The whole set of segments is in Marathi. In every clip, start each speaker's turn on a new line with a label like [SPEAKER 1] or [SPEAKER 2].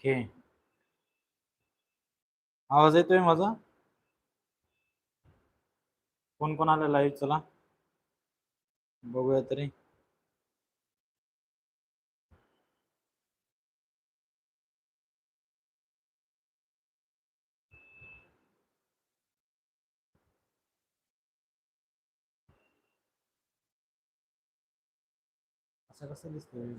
[SPEAKER 1] ओके. आवाज येतोय माझा? कोण कोण आलं लाईव्ह चला? बघूया तरी. असं कसं दिसतंय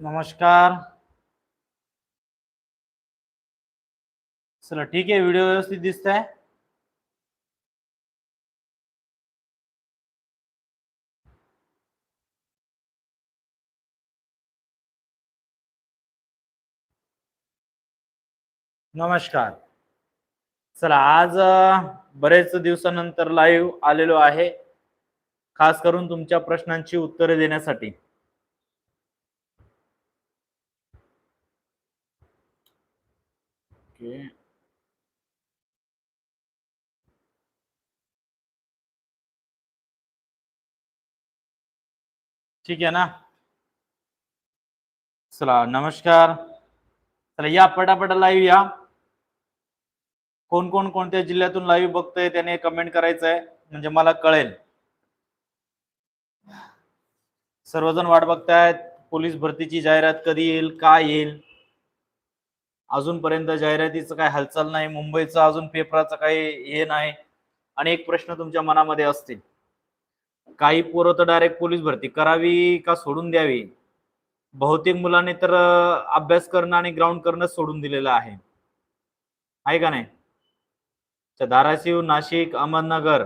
[SPEAKER 1] नमस्कार. चला ठीक आहे व्हिडिओ व्यवस्थित दिसत आहे नमस्कार. चला आज बरेच दिवसानंतर लाईव्ह आलेलो आहे. खास करून तुमच्या प्रश्नांची उत्तरे देण्यासाठी. ओके ठीक आहे ना? चला नमस्कार. चला या पटापट लाईव्ह या. कोण कोण कोणत्या जिल्ह्यातून लाईव्ह बघतोय त्याने कमेंट करायचं आहे म्हणजे मला कळेल. सर्वजण वाट बघतायत पोलीस भरतीची जाहिरात कधी येईल काय येईल? अजूनपर्यंत जाहिरातीचं काय हालचाल नाही मुंबईचं अजून पेपराचं काही हे नाही अनेक प्रश्न तुमच्या मनामध्ये असतील. काही पोरं तर डायरेक्ट पोलीस भरती. करावी का सोडून द्यावी? बहुतेक मुलांनी तर अभ्यास करणं आणि ग्राउंड करणं सोडून दिलेलं आहे. आहे का नाही? तर धाराशिव नाशिक अहमदनगर.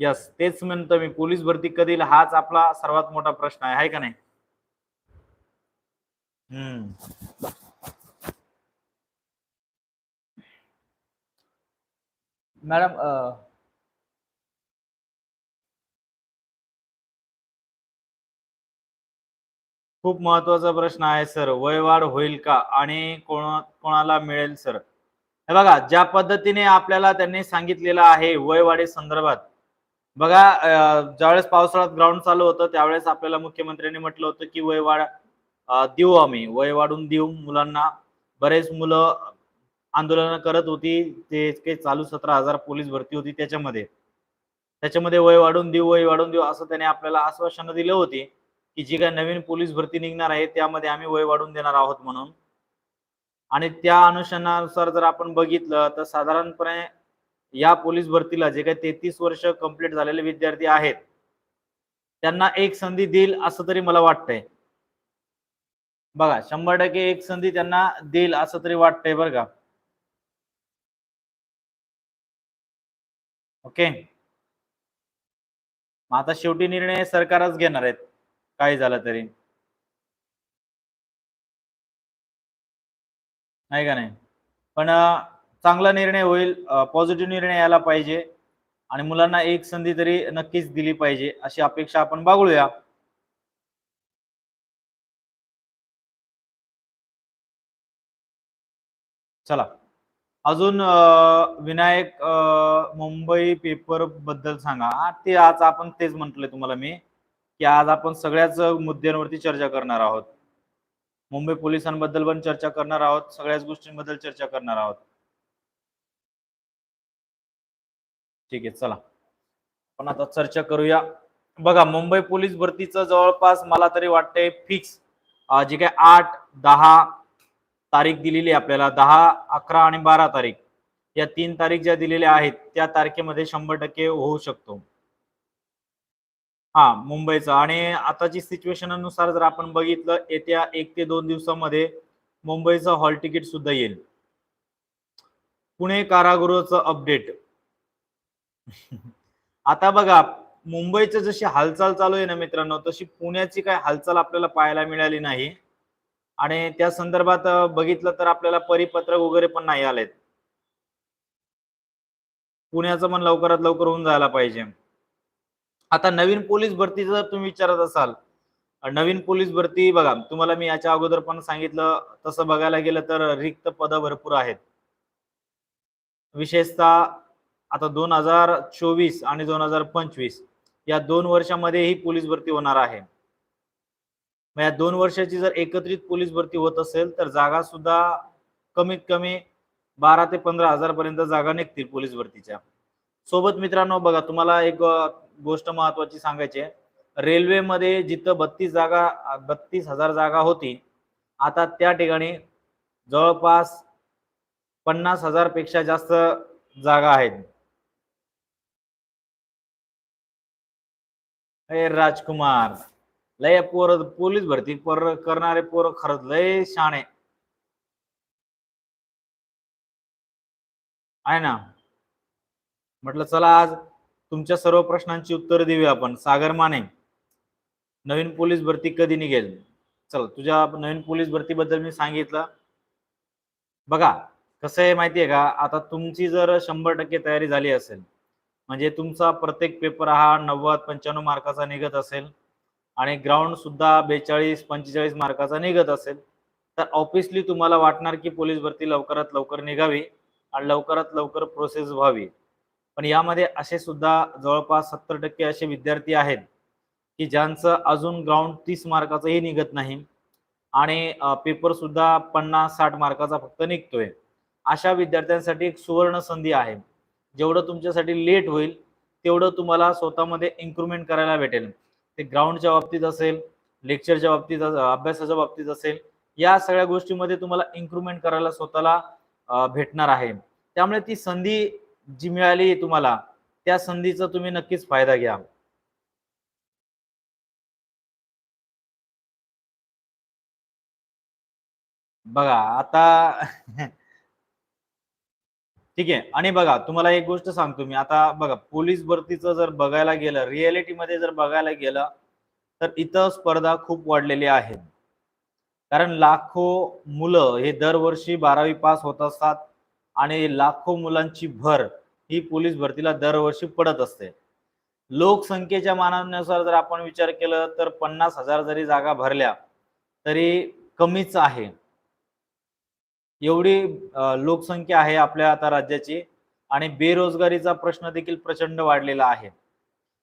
[SPEAKER 1] यस तेच म्हणतो मी. पोलीस भरती कधी हाच आपला सर्वात मोठा प्रश्न आहे. आहे का नाही? हम्म. मॅडम खूप महत्त्वाचा प्रश्न आहे सर. वयवाढ होईल का आणि कोण कोणाला मिळेल सर? हे बघा ज्या पद्धतीने आपल्याला त्यांनी सांगितलेलं आहे वयवाढी संदर्भात. बघा ज्यावेळेस पावसाळ्यात ग्राउंड चालू होतं त्यावेळेस आपल्याला मुख्यमंत्र्यांनी म्हटलं होतं की वयवाढ वाढ देऊ आम्ही. वय वाढून देऊ मुलांना. बरेच मुलं आंदोलन करत होती. ते काही चालू सतरा हजार पोलीस भरती होती त्याच्यामध्ये. त्याच्यामध्ये वय वाढून देऊ वय वाढून देऊ असं त्याने आपल्याला आश्वासनं दिलं होती की जी काही नवीन पोलीस भरती निघणार आहे त्यामध्ये आम्ही वय वाढून देणार आहोत म्हणून. आणि त्या अनुषंगानुसार जर आपण बघितलं तर साधारणपणे या पोलीस भरतीला जे काही तेहतीस वर्ष कंप्लीट झालेले विद्यार्थी आहेत त्यांना एक संधी देईल असं तरी मला वाटतंय. बघा शंभर टक्के एक संधी त्यांना देईल असं तरी वाटतंय बरं का. ओके? मग आता शेवटी निर्णय सरकारच घेणार आहेत. काही झालं तरी? नाही का नाही? पण चांगला निर्णय होईल पॉझिटिव्ह निर्णय यायला पाहिजे आणि मुलांना एक संधी तरी नक्कीच दिली पाहिजे अशी अपेक्षा आपण बागळूया चला. अजून विनायक मुंबई पेपरबद्दल सांगा. ते आज आपण तेच म्हटलंय तुम्हाला मी की आज आपण सगळ्याच मुद्द्यांवरती चर्चा करणार आहोत. मुंबई पोलिसांबद्दल पण चर्चा करणार आहोत सगळ्याच गोष्टींबद्दल चर्चा करणार आहोत. ठीक आहे चला. पण आता चर्चा करूया. बघा मुंबई पोलीस भरतीचं जवळपास मला तरी वाटतंय फिक्स जे काय आठ दहा तारीख दिलेली आपल्याला दहा अकरा आणि बारा तारीख. या तीन तारीख ज्या दिलेल्या आहेत त्या तारखेमध्ये शंभर टक्के होऊ शकतो. हा मुंबईचं. आणि आताची सिच्युएशननुसार जर आपण बघितलं येत्या एक ते दोन दिवसामध्ये मुंबईचं हॉल तिकीट सुद्धा येईल. पुणे कारागृहाचं अपडेट. आता बघा मुंबईचं जशी हालचाल चालू आहे ना मित्रांनो तशी पुण्याची काय हालचाल आपल्याला पाहायला मिळाली नाही. आणि त्या संदर्भात बघितलं तर आपल्याला परिपत्रक वगैरे पण नाही आलेत. पुण्याचं पण लवकरात लवकर होऊन जायला पाहिजे. आता नवीन पोलीस भरतीचं जर तुम्ही विचारत असाल नवीन पोलीस भरती बघा तुम्हाला मी याच्या अगोदर पण सांगितलं तसं बघायला गेलं तर रिक्त पद भरपूर आहेत. विशेषतः आता दोन हजार चोवीस आणि दोन हजार पंचवीस या दोन वर्षामध्ये ही पोलीस भरती होणार आहे. या दोन वर्षाची जर एकत्रित पोलीस भरती होत असेल तर जागा सुद्धा कमीत कमी बारा ते पंधरा हजार पर्यंत जागा निघतील पोलीस भरतीच्या. सोबत मित्रांनो बघा तुम्हाला एक गोष्ट महत्वाची सांगायची आहे. रेल्वेमध्ये जिथं बत्तीस जागा बत्तीस हजार जागा होती आता त्या ठिकाणी जवळपास पन्नास हजारपेक्षा जास्त जागा आहेत. राजकुमार. लय पोर पोलीस भरती पर करणारे पोर खरंच लय शाणे आहे ना? म्हटलं चला आज तुमच्या सर्व प्रश्नांची उत्तर देऊया आपण. सागर माने नवीन पोलीस भरती कधी निघेल? चल तुझ्या नवीन पोलीस भरतीबद्दल मी सांगितलं. बघा कसं आहे माहितीये का? आता तुमची जर शंभर टक्के तयारी झाली असेल म्हणजे तुमचा प्रत्येक पेपर हा नव्वद पंच्याण्णव मार्काचा निघत असेल आणि ग्राउंड सुद्धा बेचाळीस पंचेचाळीस मार्काचा निघत असेल तर ऑब्विसली तुम्हाला वाटणार की पोलीस भरती लवकरात लवकर निघावी आणि लवकरात लवकर प्रोसेस व्हावी. पण यामध्ये असे सुद्धा जवळपास सत्तर टक्के असे विद्यार्थी आहेत की ज्यांचं अजून ग्राउंड तीस मार्काचंही निघत नाही आणि पेपर सुद्धा पन्नास साठ मार्काचा फक्त निघतोय. अशा विद्यार्थ्यांसाठी एक सुवर्ण संधी आहे. जेवढं तुमच्यासाठी लेट होईल तेवढं तुम्हाला स्वतःमध्ये इम्प्रुव्हमेंट करायला भेटेल. ते ग्राउंडच्या बाबतीत असेल लेक्चरच्या बाबतीत अभ्यासाच्या बाबतीत असेल या सगळ्या गोष्टीमध्ये तुम्हाला इम्प्रुव्हमेंट करायला स्वतःला भेटणार आहे. त्यामुळे ती संधी जी मिळाली तुम्हाला त्या संधीचा तुम्ही नक्कीच फायदा घ्या. बघा आता ठीक आहे. आणि बघा तुम्हाला एक गोष्ट सांगतो मी. आता बघा पोलीस भरतीचं जर बघायला गेलं रियालिटीमध्ये जर बघायला गेलं तर इथं स्पर्धा खूप वाढलेली आहे. कारण लाखो मुलं हे दरवर्षी बारावी पास होत असतात आणि लाखो मुलांची भर ही पोलीस भरतीला दरवर्षी पडत असते. लोकसंख्येच्या मानानुसार जर आपण विचार केलं तर पन्नास हजार जरी जागा भरल्या तरी कमीच आहे. एवढी लोकसंख्या आहे आपल्या आता राज्याची आणि बेरोजगारीचा प्रश्न देखील प्रचंड वाढलेला आहे.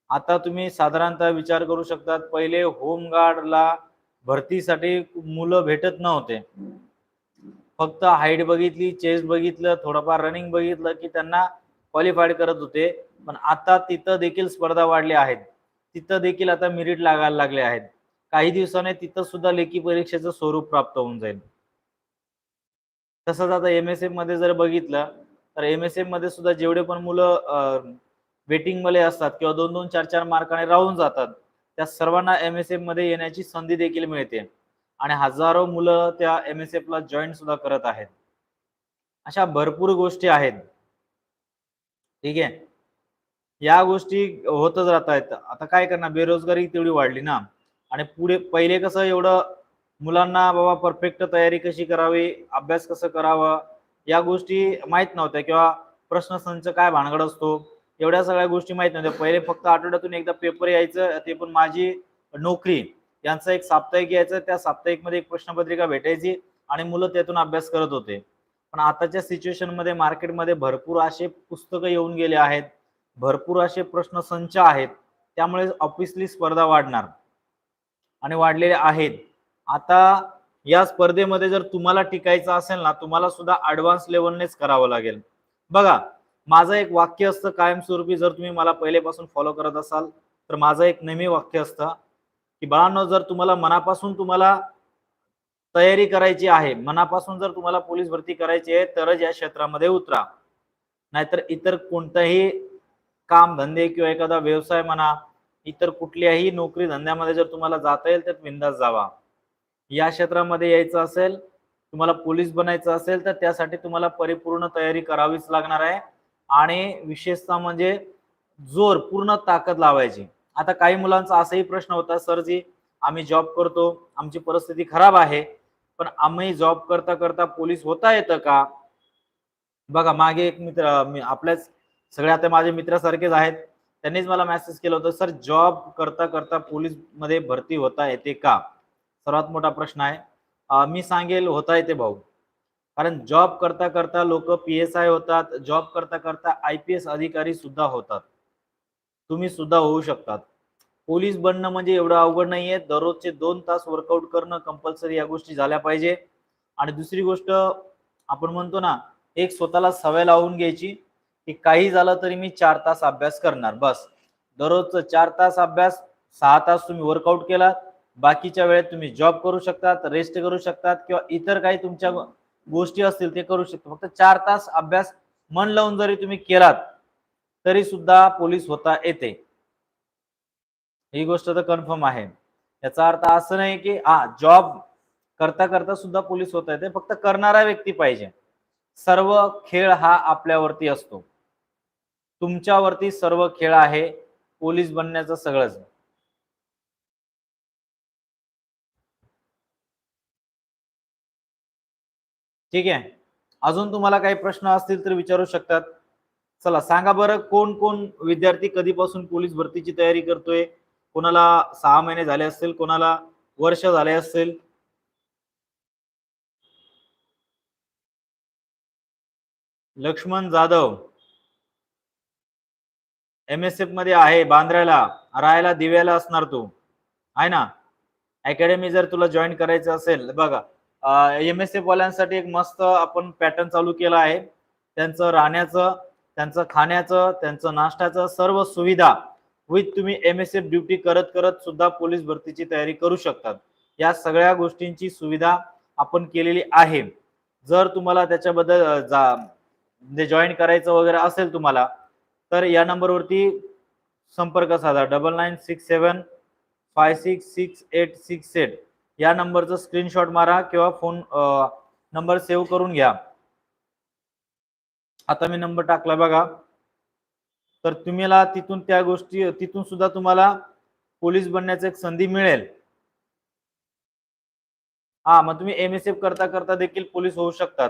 [SPEAKER 1] आता तुम्ही साधारणतः विचार करू शकतात पहिले होमगार्डला भरतीसाठी मुलं भेटत नव्हते. फक्त हाईट बघितली चेस्ट बघितलं थोडंफार रनिंग बघितलं की त्यांना क्वालिफाईड करत होते. पण आता तिथं देखील स्पर्धा वाढल्या आहेत. तिथं देखील आता मिरिट लागायला लागले आहेत. काही दिवसाने तिथं सुद्धा लेखी परीक्षेचं स्वरूप प्राप्त होऊन जाईल. तसंच आता एम एस एफमध्ये जर बघितलं तर एम एस एफमध्ये सुद्धा जेवढे पण मुलं वेटिंगमध्ये असतात किंवा दोन दोन चार चार मार्काने राहून जातात त्या सर्वांना एम एस एफमध्ये येण्याची संधी देखील मिळते. आणि हजारो मुलं त्या एम एस एफ ला जॉईन सुद्धा करत आहेत. अशा भरपूर गोष्टी आहेत. ठीक आहे? या गोष्टी होतच राहत आहेत आता काय करणार? बेरोजगारी तेवढी वाढली ना. आणि पुढे पहिले कसं एवढं मुलांना बाबा परफेक्ट तयारी कशी करावी अभ्यास कसं करावा या गोष्टी माहीत नव्हत्या किंवा प्रश्नसंच काय भानगड असतो एवढ्या सगळ्या गोष्टी माहीत नव्हत्या. पहिले फक्त आठवड्यातून एकदा पेपर यायचं ते पण माझी नोकरी यांचं एक साप्ताहिक यायचं त्या साप्ताहिकमध्ये एक प्रश्नपत्रिका भेटायची आणि मुलं त्यातून अभ्यास करत होते. पण आताच्या सिच्युएशनमध्ये मार्केटमध्ये भरपूर असे पुस्तकं येऊन गेले आहेत भरपूर असे प्रश्न संच आहेत त्यामुळे ऑफिसली स्पर्धा वाढणार. आणि वाढलेले आहेत. आता या स्पर्धेमध्ये जर तुम्हाला टिकायचं असेल ना तुम्हाला सुद्धा ऍडव्हान्स लेवलनेच करावं लागेल. बघा माझं एक वाक्य असतं कायमस्वरूपी जर तुम्ही मला पहिलेपासून फॉलो करत असाल तर माझं एक नेहमी वाक्य असतं की बाळांनो जर तुम्हाला मनापासून तुम्हाला तयारी करायची आहे मनापासून जर तुम्हाला पोलीस भरती करायची आहे तरच या क्षेत्रामध्ये उतरा. नाहीतर इतर कोणताही काम धंदे किंवा एखादा व्यवसाय म्हणा इतर कुठल्याही नोकरी धंद्यामध्ये जर तुम्हाला जाता येईल तर बिंदास जावा. या क्षेत्रामध्ये यायचं असेल तुम्हाला पोलीस बनायचं असेल तर त्यासाठी तुम्हाला परिपूर्ण तयारी करावीच लागणार आहे. आणि विशेषतः म्हणजे जोर पूर्ण ताकद लावायची. आता काही मुलांचा असाही प्रश्न होता सर जी आम्ही जॉब करतो आमची परिस्थिती खराब आहे पण आम्ही जॉब करता करता पोलीस होता येतं का? बघा मागे एक मित्र आपल्याच सगळे आता माझे मित्रासारखेच आहेत. त्यांनीच मला मेसेज केलं होतं सर जॉब करता करता पोलीसमध्ये भरती होता येते का? सर्वात मोठा प्रश्न आहे. मी सांगेल होता येते भाऊ. कारण जॉब करता करता लोक पी एस आय होतात जॉब करता करता आय पी एस अधिकारी सुद्धा होतात. तुम्ही सुद्धा होऊ शकतात. पोलीस बनणं म्हणजे एवढं अवघड नाहीये. दररोजचे दोन तास वर्कआउट करणं कंपल्सरी या गोष्टी झाल्या पाहिजे. आणि दुसरी गोष्ट आपण म्हणतो ना एक स्वतःला सवय लावून घ्यायची की काही झालं तरी मी चार तास अभ्यास करणार. बस. दररोजचं चार तास अभ्यास सहा तास तुम्ही वर्कआउट केलात बाकीच्या वेळेत तुम्ही जॉब करू शकतात रेस्ट करू शकतात किंवा इतर काही तुमच्या गोष्टी असतील ते करू शकता. फक्त चार तास अभ्यास मन लावून जरी तुम्ही केलात तरी सुद्धा पोलीस होता येते. ही गोष्ट तर कन्फर्म आहे. याचा अर्थ असं नाही की हा जॉब करता करता सुद्धा पोलीस होता येते. फक्त करणारा व्यक्ती पाहिजे. सर्व खेळ हा आपल्यावरती असतो. तुमच्यावरती सर्व खेळ आहे. पोलीस बनण्याचं सगळंच. ठीक आहे? अजून तुम्हाला काही प्रश्न असतील तर विचारू शकतात. चला सांगा बरं कोण कोण विद्यार्थी कधीपासून पोलीस भरतीची तयारी करतोय? कोणाला सहा महिने झाले असतील कोणाला वर्ष झाले असेल लक्ष्मण जाधव. एम एस एफमध्ये आहे बांद्र्याला राहायला दिव्याला असणार तू. आहे ना? अकॅडमी जर तुला जॉईन करायचं असेल बघा. एम एस एफ वाल्यांसाठी एक मस्त आपण पॅटर्न चालू केला आहे. त्यांचं राहण्याचं त्यांचं खाण्याचं त्यांचं नाश्त्याचं सर्व सुविधा विथ तुम्ही एम एस एफ ड्युटी करत करत सुद्धा पोलीस भरतीची तयारी करू शकतात. या सगळ्या गोष्टींची सुविधा आपण केलेली आहे. जर तुम्हाला त्याच्याबद्दल जा म्हणजे जॉईन करायचं वगैरे असेल तुम्हाला तर या नंबरवरती संपर्क साधा. Double nine six seven five six six eight six eight या नंबरचं स्क्रीनशॉट मारा किंवा फोन नंबर सेव्ह करून घ्या. आता मी नंबर टाकला बघा. तर तुम्हाला तिथून त्या गोष्टी तिथून सुद्धा तुम्हाला पोलीस बनण्याची एक संधी मिळेल. हा मग तुम्ही एम एस एफ करता करता देखील पोलीस होऊ शकतात.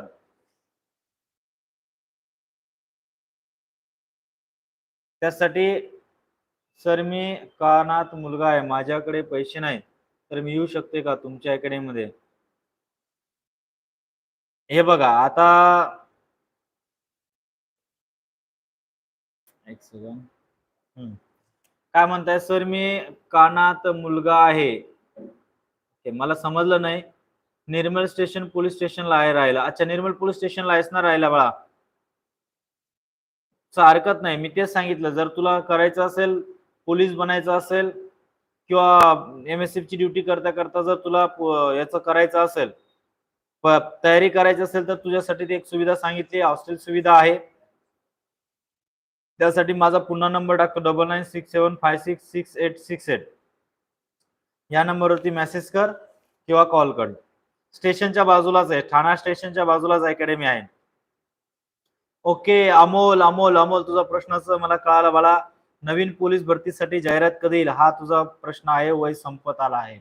[SPEAKER 1] त्यासाठी सर मी कानात मुलगा आहे माझ्याकडे पैसे नाही तर मी येऊ शकते का तुमच्या अकॅडमीमध्ये? हे बघा आता एक सेकंड हम्म. काय म्हणताय? सर मी कानात मुलगा आहे. मला समजलं नाही. निर्मल स्टेशन पोलीस स्टेशनला आहे राहायला. अच्छा निर्मल पोलीस स्टेशनला आहेस ना राहायला बाळा. हरकत नाही. मी तेच सांगितलं. जर तुला करायचं असेल पोलीस बनायचं असेल किंवा एम एस ची ड्युटी करता करता जर तुला याचं करायचं असेल तयारी करायची असेल तर तुझ्यासाठी ती एक सुविधा सांगितली हॉस्टेल सुविधा आहे. त्यासाठी माझा पुन्हा नंबर टाकतो double nine six seven five six six eight six eight या नंबरवरती मेसेज कर किंवा कॉल कर. स्टेशनच्या बाजूलाच आहे ठाणा स्टेशनच्या बाजूलाच अकॅडमी आहे. ओके अमोल अमोल अमोल तुझा प्रश्नाचं मला कळालं मला नवीन पोलीस भरतीसाठी जाहिरात कधी येईल हा तुझा प्रश्न आहे वय संपत आला आहे.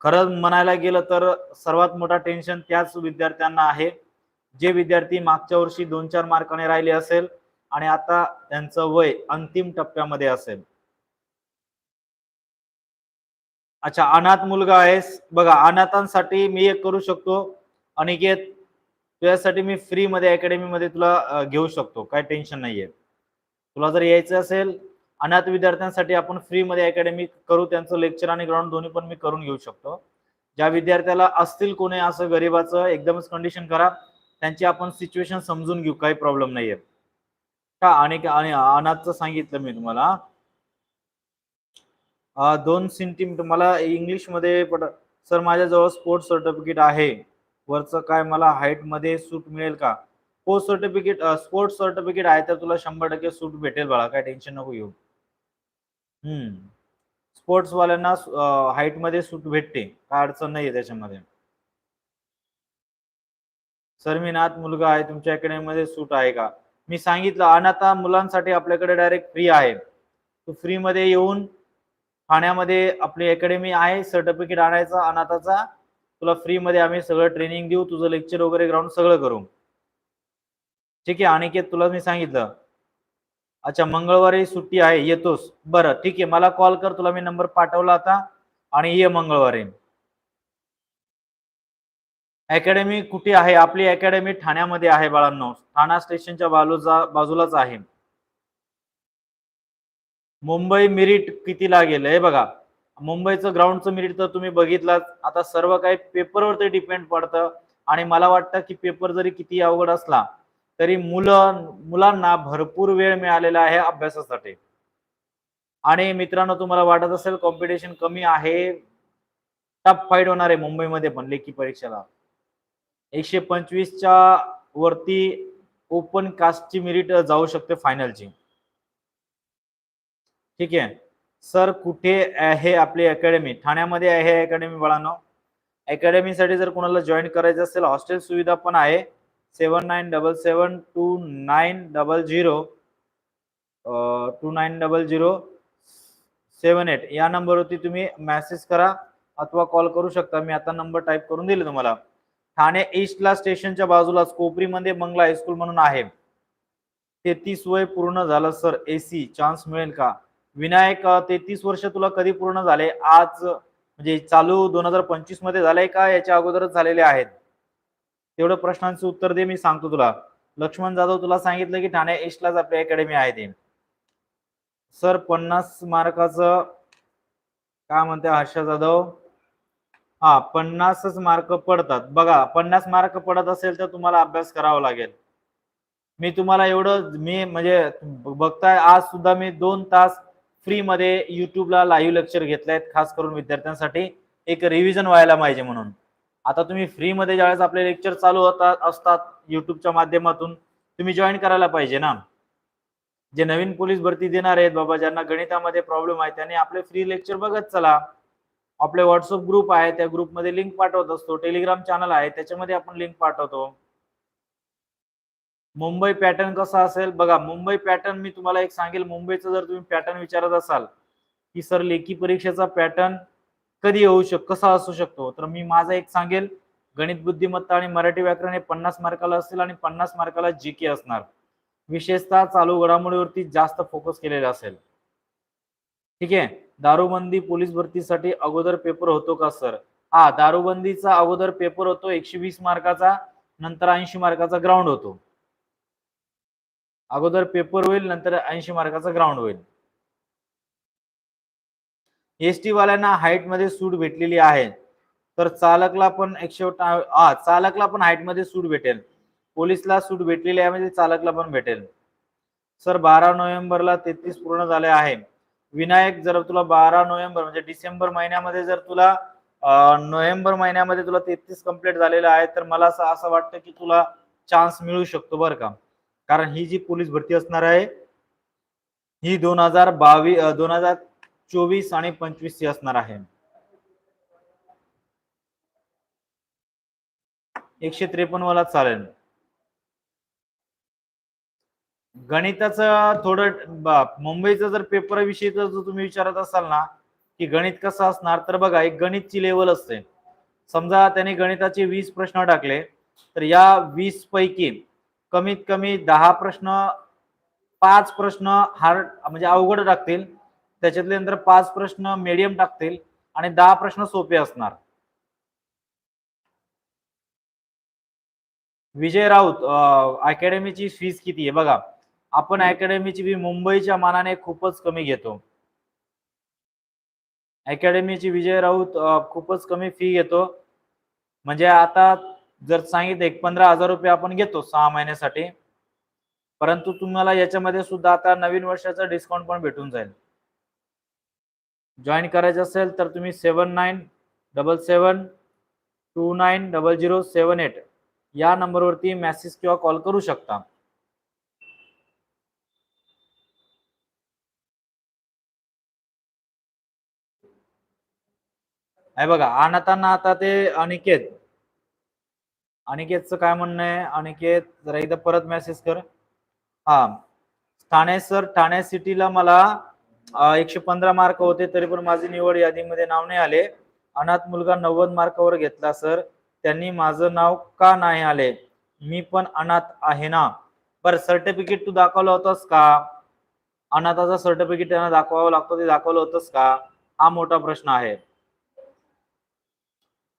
[SPEAKER 1] खरं म्हणायला गेलं तर सर्वात मोठा टेन्शन त्याच विद्यार्थ्यांना आहे जे विद्यार्थी मागच्या वर्षी दोन चार मार्काने राहिले असेल आणि आता त्यांचं वय अंतिम टप्प्यामध्ये असेल. अच्छा अनाथ मुलगा आहेस बघा अनाथांसाठी मी एक करू शकतो अनिकेत तुझ्यासाठी मी फ्री मध्ये अकॅडमी मध्ये तुला घेऊ शकतो. काय टेन्शन नाहीये. तुला जर यायचं असेल अनाथ विद्यार्थ्यांसाठी आपण फ्री मध्ये अकॅडमी करू त्यांचं लेक्चर आणि ग्राउंड दोन्ही पण मी करून घेऊ शकतो. ज्या विद्यार्थ्याला असतील कोणी असं गरीबाचं एकदमच कंडिशन करा त्यांची आपण सिच्युएशन समजून घेऊ काही प्रॉब्लेम नाहीये. का? आणि आणि अनाथचं सांगितलं मी तुम्हाला. दोन सेंटीमीटर मला इंग्लिशमध्ये पट सर माझ्याजवळ स्पोर्ट्स सर्टिफिकेट आहे. वरचं काय? मला हाईटमध्ये सूट मिळेल का? स्पोर्ट्स सर्टिफिकेट स्पोर्ट्स सर्टिफिकेट आहे तर तुला शंभर टक्के सूट भेटेल बाळा काय टेन्शन नको येऊ हम्म. स्पोर्ट्स वाल्यांना हाईटमध्ये सूट भेटते काय अडचण नाही त्याच्यामध्ये. सर मी नाथ मुलगा आहे तुमच्या अकॅडमीमध्ये सूट आहे का? मी सांगितलं अनाथा मुलांसाठी आपल्याकडे डायरेक्ट फ्री आहे. तू फ्री मध्ये येऊन ठाण्यामध्ये आपली अकॅडमी आहे सर्टिफिकेट आणायचा अनाथाचा. तुला फ्री मध्ये आम्ही सगळं ट्रेनिंग देऊ तुझं लेक्चर वगैरे ग्राउंड सगळं करू. ठीक आहे अनिकेत तुला मी सांगितलं. अच्छा मंगळवारी सुट्टी आहे येतोस. बरं ठीक आहे मला कॉल कर तुला मी नंबर पाठवला आता आणि ये मंगळवारी. अकॅडमी कुठे आहे? आपली अकॅडमी ठाण्यामध्ये आहे बाळांनो. ठाणा स्टेशनच्या बाजूचा बाजूलाच आहे. मुंबई मिरिट किती लागेल हे बघा मुंबईचं ग्राउंडचं मिरिट तर तुम्ही बघितलाच. आता सर्व काही पेपरवरती डिपेंड पडतं. आणि मला वाटतं की पेपर जरी किती अवघड असला तरी मुलं मुलांना भरपूर वेळ मिळालेला आहे अभ्यासासाठी. आणि मित्रांनो तुम्हाला वाटत असेल कॉम्पिटिशन कमी आहे. टफ फाईट होणार आहे मुंबईमध्ये पण लेखी परीक्षेला. एकशे पंचवीसच्या वरती ओपन कास्टची मेरिट जाऊ शकते फायनलची ठीक आहे. सर कुठे आहे आपली अकॅडमी ठाण्यामध्ये आहे अकॅडमी बाळांनो? अकॅडमीसाठी जर कोणाला जॉईन करायचं असेल हॉस्टेल सुविधा पण आहे. Seven nine double seven two nine double zero two nine double zero seven eight. या नंबरवरती तुम्ही मेसेज करा अथवा कॉल करू शकता. मी आता नंबर टाईप करून दिले तुम्हाला. ठाणे ईस्टला स्टेशनच्या बाजूलाच कोपरीमध्ये मंगला हायस्कूल म्हणून आहे. तेहतीस वय पूर्ण झालं सर एसी चान्स मिळेल का? विनायक तेहतीस वर्ष तुला कधी पूर्ण झाले? आज म्हणजे चालू दोन हजार पंचवीसमध्ये झालंय का? याच्या अगोदरच झालेले आहेत. तेवढं प्रश्नांचं उत्तर दे मी सांगतो तुला. लक्ष्मण जाधव तुला सांगितलं की ठाणे ईस्टलाच आपली अकॅडमी आहे ते. सर पन्नास मार्काचं काय म्हणते हर्षा जाधव? हा पन्नासच मार्क पडतात. बघा पन्नास मार्क पडत असेल तर तुम्हाला अभ्यास करावा लागेल. मी तुम्हाला एवढं मी म्हणजे बघताय आज सुद्धा मी दोन तास फ्री मध्ये युट्यूबला लाईव्ह लेक्चर घेतले आहेत खास करून विद्यार्थ्यांसाठी. एक रिव्हिजन व्हायला पाहिजे म्हणून. आता तुम्ही फ्री मध्ये ज्यावेळेस आपले लेक्चर चालू होतात असतात युट्यूबच्या माध्यमातून तुम्ही जॉईन करायला पाहिजे ना? जे नवीन पोलीस भरती देणार आहेत बाबा ज्यांना गणितामध्ये प्रॉब्लेम आहे त्यांनी आपले फ्री लेक्चर बघत चला. आपले व्हॉट्सअप ग्रुप आहे त्या ग्रुपमध्ये लिंक पाठवत असतो. टेलिग्राम चॅनल आहे त्याच्यामध्ये आपण लिंक पाठवतो. मुंबई पॅटर्न कसा असेल? बघा मुंबई पॅटर्न मी तुम्हाला एक सांगेल. मुंबईचं जर तुम्ही पॅटर्न विचारत असाल की सर लेखी परीक्षेचा पॅटर्न कधी येऊ शक कसा असू शकतो? तर मी माझा एक सांगेल. गणित बुद्धिमत्ता आणि मराठी व्याकरण हे पन्नास मार्काला असतील आणि पन्नास मार्काला जी के असणार. विशेषतः चालू घडामोडीवरती जास्त फोकस केलेला असेल. ठीक आहे? दारूबंदी पोलीस भरतीसाठी अगोदर पेपर होतो का सर हा दारूबंदीचा अगोदर पेपर होतो एकशे वीस मार्काचा नंतर ऐंशी मार्काचा ग्राउंड होतो. अगोदर पेपर होईल नंतर ऐंशी मार्काचा ग्राउंड होईल. एस टी वाल्यांना हाईटमध्ये सूट भेटलेली आहे. तर चालकला पण एकशे हा चालकला पण हाईटमध्ये सूट भेटेल. पोलीसला सूट भेटलेली आहे म्हणजे चालकला पण भेटेल. सर बारा नोव्हेंबरला तेहतीस पूर्ण झाले आहे. विनायक जर तुला बारा नोव्हेंबर म्हणजे डिसेंबर महिन्यामध्ये जर तुला नोव्हेंबर महिन्यामध्ये तुला तेहतीस कंप्लीट झालेलं आहे तर मला असं असं वाटतं की तुला चान्स मिळू शकतो बरं का. कारण ही जी पोलीस भरती असणार आहे ही दोन हजार बावीस दोन हजार चोवीस आणि पंचवीस ची असणार आहे. एकशे त्रेपन्न वाला चालेल. गणिताचं थोडं मुंबईचा जर पेपर विषयी जर तुम्ही विचारत असाल ना की गणित कसं असणार तर बघा एक गणितची लेवल असते. समजा त्याने गणिताचे वीस प्रश्न टाकले तर या वीस पैकी कमीत कमी दहा प्रश्न पाच प्रश्न हार्ड म्हणजे अवघड टाकतील. त्याच्यातले नंतर पाच प्रश्न मीडियम टाकतील आणि दहा प्रश्न सोपे असणार. विजय राऊत अकॅडमीची फीस किती आहे? बघा आपण अकॅडमीची फी मुंबईच्या मानाने खूपच कमी घेतो. अकॅडमीची विजय राऊत खूपच कमी फी घेतो. म्हणजे आता जर सांगितलं एक पंधरा हजार रुपये आपण घेतो सहा महिन्यासाठी. परंतु तुम्हाला याच्यामध्ये सुद्धा आता नवीन वर्षाचा डिस्काउंट पण भेटून जाईल. जॉईन करायचं असेल तर तुम्ही seven nine double seven two nine double zero seven eight या नंबरवरती मेसेज किंवा कॉल करू शकता. आहे बघा आणताना आता ते अनिकेत. अनिकेतचं काय म्हणणं आहे? अनिकेत जरा एकदा परत मेसेज कर. हा. ठाणे सर ठाणे सिटीला मला एकशे पंधरा मार्क होते तरी पण माझी निवड यादीमध्ये नाव नाही आले. अनाथ मुलगा नव्वद मार्कावर घेतला सर त्यांनी माझं नाव का नाही आले? मी पण अनाथ आहे ना? बर सर्टिफिकेट तू दाखवलं होतस का? अनाथाचा सर्टिफिकेट त्यांना दाखवावं लागतो ते दाखवलं होतंस का? हा मोठा प्रश्न आहे.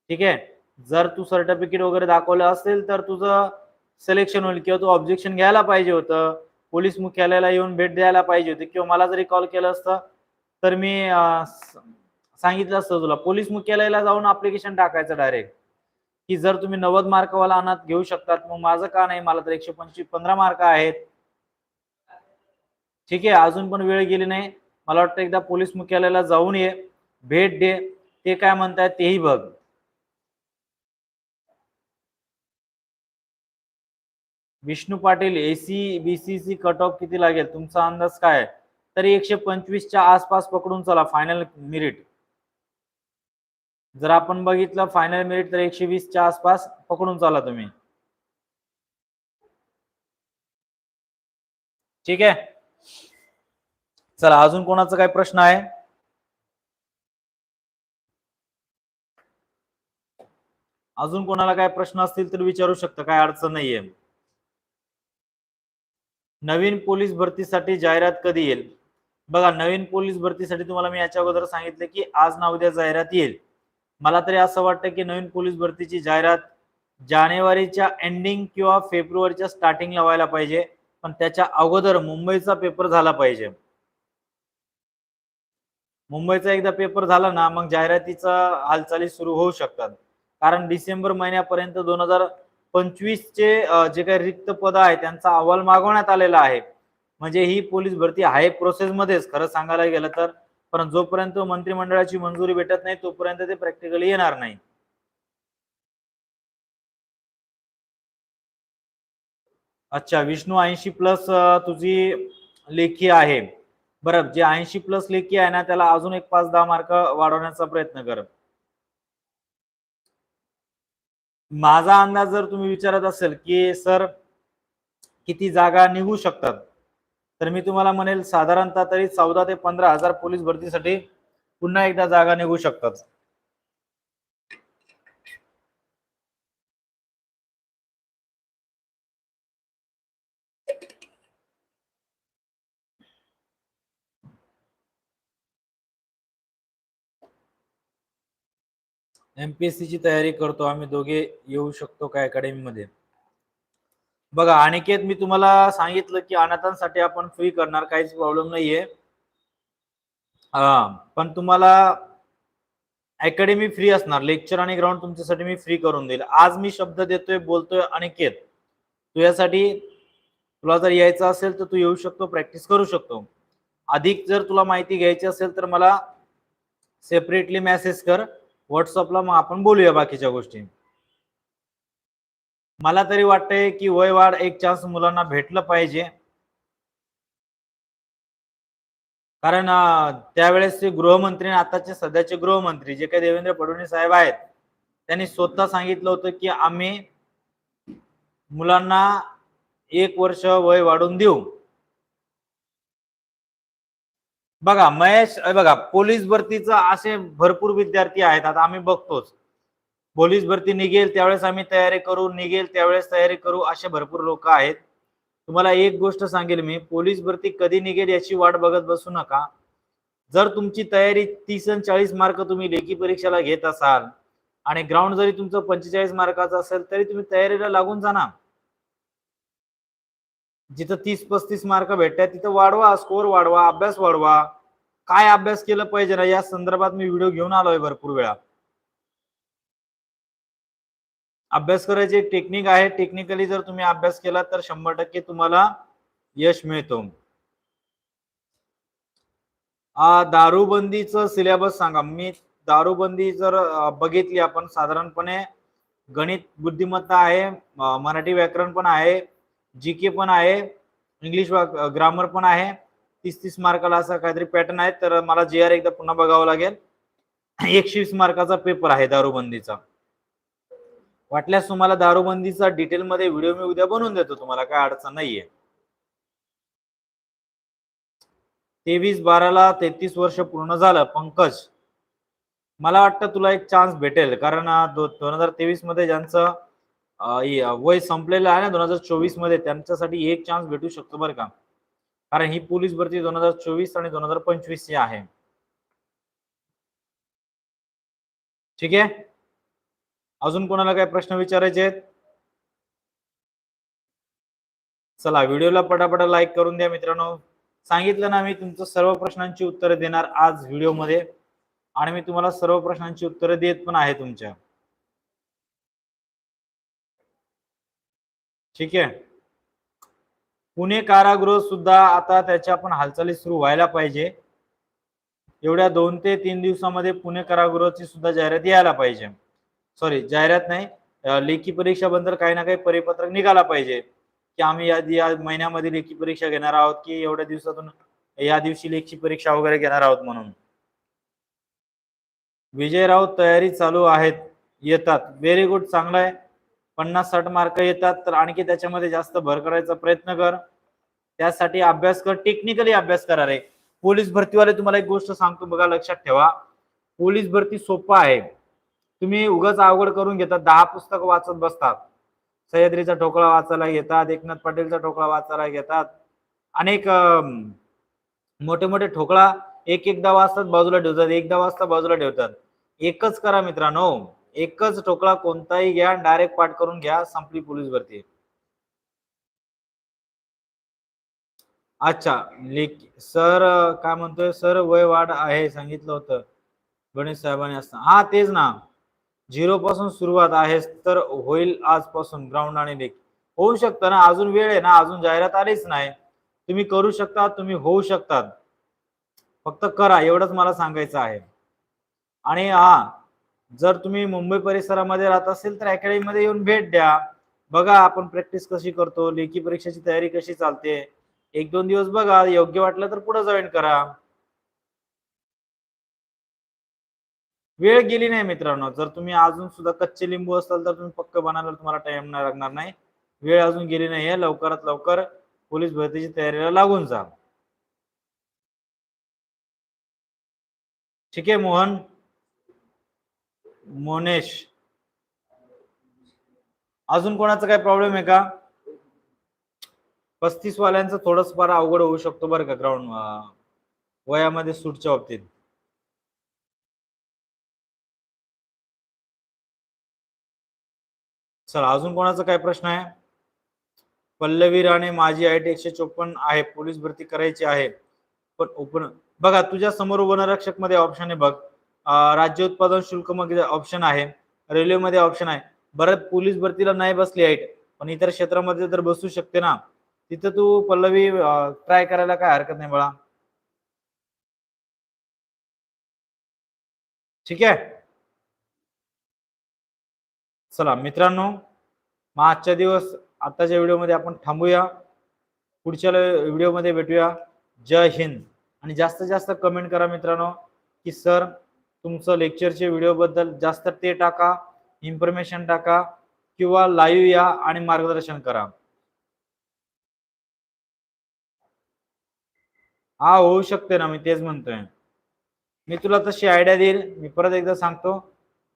[SPEAKER 1] ठीक आहे? जर तू सर्टिफिकेट वगैरे दाखवलं असेल तर तुझं सिलेक्शन होईल किंवा तू ऑब्जेक्शन घ्यायला पाहिजे होतं. पोलीस मुख्यालयाला येऊन भेट द्यायला पाहिजे होती किंवा मला जरी कॉल केलं असतं तर मी सांगितलं असतं तुला. पोलीस मुख्यालयाला जाऊन अप्लिकेशन टाकायचं डायरेक्ट की जर तुम्ही नव्वद मार्कवाला अनाथ घेऊ शकतात मग माझं का नाही? मला तर एकशे पंचवीस पंधरा मार्क आहेत. ठीक आहे अजून पण वेळ गेली नाही. मला वाटतं एकदा पोलीस मुख्यालयाला जाऊन ये भेट दे. ते काय म्हणतात तेही बघ. Vishnu Patil AC BCC cut off किती लागेल? तुमचा अंदाज काय आहे? तरी एकशे पंचवीसच्या आसपास पकडून चला फायनल मिरिट जर आपण बघितलं फायनल मिरिट तर एकशे वीसच्या आसपास पकडून चला तुम्ही. ठीक आहे? चला अजून कोणाचा काय प्रश्न आहे? अजून कोणाला काय प्रश्न असतील तर विचारू शकता काय अडचण नाहीये. नवीन पोलीस भरतीसाठी जाहिरात कधी येईल? बघा नवीन पोलीस भरतीसाठी तुम्हाला मी याच्या अगोदर सांगितलं की आज ना उद्या जाहिरात येईल. मला तरी असं वाटतं की नवीन पोलीस भरतीची जाहिरात जानेवारीच्या एंडिंग किंवा फेब्रुवारीच्या स्टार्टिंगला व्हायला पाहिजे पण त्याच्या अगोदर मुंबईचा पेपर झाला पाहिजे. मुंबईचा एकदा पेपर झाला ना मग जाहिरातीचा हालचाली सुरू होऊ शकतात. कारण डिसेंबर महिन्यापर्यंत दोन हजार पंचवीसचे जे काही रिक्त पद आहे त्यांचा अहवाल मागवण्यात आलेला आहे. म्हणजे ही पोलीस भरती आहे प्रोसेसमध्येच खरं सांगायला गेलं तर. पण जोपर्यंत मंत्रिमंडळाची मंजुरी भेटत नाही तोपर्यंत ते प्रॅक्टिकली येणार नाही. अच्छा विष्णू ऐंशी प्लस तुझी लेखी आहे. बरं जे ऐंशी प्लस लेखी आहे ना त्याला अजून एक पाच दहा मार्क वाढवण्याचा प्रयत्न कर. माझा अंदाज जर तुम्ही विचारत असेल की सर किती जागा निघू शकतात? तर मी तुम्हाला म्हणेल साधारणतः तरी चौदा ते पंधरा हजार पोलीस भरतीसाठी पुन्हा एकदा जागा निघू शकतात. एमपीएससी ची तयारी करतो आम्ही दोघे येऊ शकतो काय अकॅडमीमध्ये बघा अनिकेत मी तुम्हाला सांगितलं की अनाथांसाठी आपण फ्री करणार काहीच प्रॉब्लेम नाहीये. हा पण तुम्हाला अकॅडमी फ्री असणार. लेक्चर आणि ग्राउंड तुमच्यासाठी मी फ्री करून देईल. आज मी शब्द देतोय बोलतोय अनिकेत. तुझ्यासाठी तुला जर यायचं असेल तर तू येऊ शकतो प्रॅक्टिस करू शकतो. अधिक जर तुला माहिती घ्यायची असेल तर मला सेपरेटली मेसेज कर. व्हॉट्सअपला मग आपण बोलूया बाकीच्या गोष्टी. मला तरी वाटतंय की वय वाढ एक चान्स मुलांना भेटलं पाहिजे. कारण त्यावेळेस गृहमंत्री आताचे सध्याचे गृहमंत्री जे काही देवेंद्र फडणवीस साहेब आहेत त्यांनी स्वतः सांगितलं होतं की आम्ही मुलांना एक वर्ष वय वाढून देऊ. बघा महेश बघा पोलीस भरतीचा असे भरपूर विद्यार्थी आहेत आता आम्ही बघतोच. पोलीस भरती निघेल त्यावेळेस आम्ही तयारी करू निघेल त्यावेळेस तयारी करू असे भरपूर लोक आहेत. तुम्हाला एक गोष्ट सांगेल मी पोलीस भरती कधी निघेल याची वाट बघत बसू नका. जर तुमची तयारी तीस आणि चाळीस मार्क तुम्ही लेखी परीक्षेला घेत असाल आणि ग्राउंड जरी तुमचं पंचेचाळीस मार्काचं असेल तरी तुम्ही तयारीला लागून जा ना जिथं तीस पस्तीस मार्क भेटतात तिथं वाढवा स्कोर वाढवा अभ्यास वाढवा. काय अभ्यास केलं पाहिजे ना या संदर्भात मी व्हिडिओ घेऊन आलोय भरपूर वेळा. अभ्यास करायची एक टेक्निक आहे. टेक्निकली जर तुम्ही अभ्यास केला तर शंभर टक्के तुम्हाला यश मिळतो. आ, दारूबंदीचं सिलेबस सांगा. मी दारूबंदी जर बघितली आपण साधारणपणे गणित बुद्धिमत्ता आहे मराठी व्याकरण पण आहे जी के पण आहे इंग्लिश ग्रामर पण आहे. तीस तीस मार्काला असा काहीतरी पॅटर्न आहे तर मला जे आर एकदा पुन्हा बघावं लागेल. एकशे वीस मार्काचा पेपर आहे दारूबंदीचा. वाटल्यास तुम्हाला दारूबंदीचा डिटेलमध्ये व्हिडिओ मी उद्या बनवून देतो तुम्हाला काय अडचण नाहीये. तेवीस बाराला तेहतीस वर्ष पूर्ण झालं पंकज. मला वाटतं तुला एक चान्स भेटेल कारण दोन हजार तेवीसमध्ये ज्यांचं वय संपलेलं आहे ना दोन हजार चोवीसमध्ये त्यांच्यासाठी एक चान्स भेटू शकतो बरं का? कारण ही पोलीस भरती दोन हजार चोवीस आणि दोन हजार पंचवीस ची आहे. ठीक आहे? अजून कोणाला काही प्रश्न विचारायचे आहेत? चला व्हिडिओला पटापटा लाईक करून द्या मित्रांनो. सांगितलं ना मी तुमचं सर्व प्रश्नांची उत्तरं देणार आज व्हिडिओमध्ये. आणि मी तुम्हाला सर्व प्रश्नांची उत्तरं देत पण आहे तुमच्या. ठीक आहे? पुणे कारागृह सुद्धा आता त्याच्या पण हालचाली सुरू व्हायला पाहिजे. एवढ्या दोन ते तीन दिवसामध्ये पुणे कारागृहाची सुद्धा जाहिरात यायला पाहिजे. सॉरी जाहिरात नाही. लेखी परीक्षा बद्दल काही ना काही परिपत्रक निघाला पाहिजे. की आम्ही या या महिन्यामध्ये लेखी परीक्षा घेणार आहोत की एवढ्या दिवसातून या दिवशी लेखी परीक्षा वगैरे घेणार आहोत म्हणून? विजय राऊत तयारी चालू आहेत. येतात. व्हेरी गुड चांगला आहे. पन्नास साठ मार्क येतात तर आणखी त्याच्यामध्ये जास्त भर करायचा प्रयत्न कर. त्यासाठी अभ्यास कर. टेक्निकली अभ्यास करा रे. पोलीस भरतीवाले तुम्हाला एक गोष्ट सांगतो बघा लक्षात ठेवा. पोलीस भरती सोपा आहे. तुम्ही उगाच अवघड करून घेतात. दहा पुस्तकं वाचत बसतात. सह्याद्रीचा ठोकळा वाचायला घेतात एकनाथ पाटीलचा ठोकळा वाचायला घेतात. अनेक मोठे मोठे ठोकळा एक एकदा वाचतात बाजूला ठेवतात. एकदा वाजता बाजूला ठेवतात. एकच करा मित्रांनो. एकच ठोकळा कोणताही घ्या डायरेक्ट पाठ करून घ्या संपली पोलीस भरती. अच्छा लेख सर काय म्हणतोय? सर वय वाढ आहे सांगितलं होतं. गणेश साहेबांनी असतं हा तेच ना. झिरो पासून सुरुवात आहे तर होईल आजपासून ग्राउंड आणि लेख. होऊ शकतं ना अजून वेळ आहे ना अजून जाहिरात आलीच नाही. तुम्ही करू शकता तुम्ही होऊ शकतात. फक्त करा एवढंच मला सांगायचं आहे. आणि हा जर तुम्ही मुंबई परिसरामध्ये राहत असेल तर अकॅडमीमध्ये येऊन भेट द्या. बघा आपण प्रॅक्टिस कशी करतो लेखी परीक्षेची तयारी कशी चालते. एक दोन दिवस बघा योग्य वाटलं तर पुढे जॉईन करा. वेळ गेली नाही मित्रांनो. जर तुम्ही अजून सुद्धा कच्चे लिंबू असाल तर तुम्ही पक्क बनायला तुम्हाला टाइम नाही लागणार नाही. वेळ अजून गेली नाहीये लवकरात लवकर पोलीस भरतीची तयारीला लागून जा. ठीक आहे मोहन. मोनेश. अजून कोणाचा काय प्रॉब्लेम आहे का? पस्तीस वाल्यांचं थोडस फार अवघड होऊ शकतो बरं का ग्राउंड वयामध्ये सूटच्या बाबतीत. चला अजून कोणाचा काय प्रश्न आहे? पल्लवी राणे माझी आय टी एकशे चोपन्न आहे पोलीस भरती करायची आहे. पण ओपन बघा तुझ्या समोर वनरक्षकमध्ये ऑप्शन आहे बघ. राज्य उत्पादन शुल्कमध्ये ऑप्शन आहे. रेल्वेमध्ये ऑप्शन आहे. बरं पोलीस भरतीला नाही बसली आहे. पण इतर क्षेत्रामध्ये जर बसू शकते ना तिथं तू पल्लवी ट्राय करायला काय हरकत नाही बाळा. ठीक आहे? चला मित्रांनो मग आजच्या दिवस आताच्या व्हिडिओमध्ये आपण थांबूया. पुढच्या व्हिडिओमध्ये भेटूया. जय हिंद. आणि जास्तीत जास्त कमेंट करा मित्रांनो की सर तुमचं लेक्चरचे व्हिडिओ बद्दल जास्त ते टाका इन्फॉर्मेशन टाका किंवा लाईव्ह या आणि मार्गदर्शन करा. हा होऊ शकते ना मी तेच म्हणतोय. मी तुला तशी आयडिया देईल मी परत एकदा सांगतो.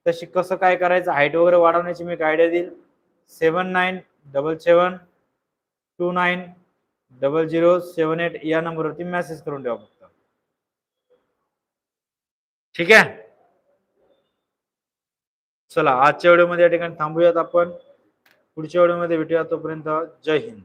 [SPEAKER 1] तशी कसं काय करायचं हाईट वगैरे वाढवण्याची मी एक आयडिया देईल. Seven nine double seven two nine double zero seven eight या नंबरवरती मेसेज करून ठेवा. ठीक आहे? चला आजच्या व्हिडिओमध्ये या ठिकाणी थांबूयात आपण. पुढच्या व्हिडिओमध्ये भेटूया तोपर्यंत जय हिंद.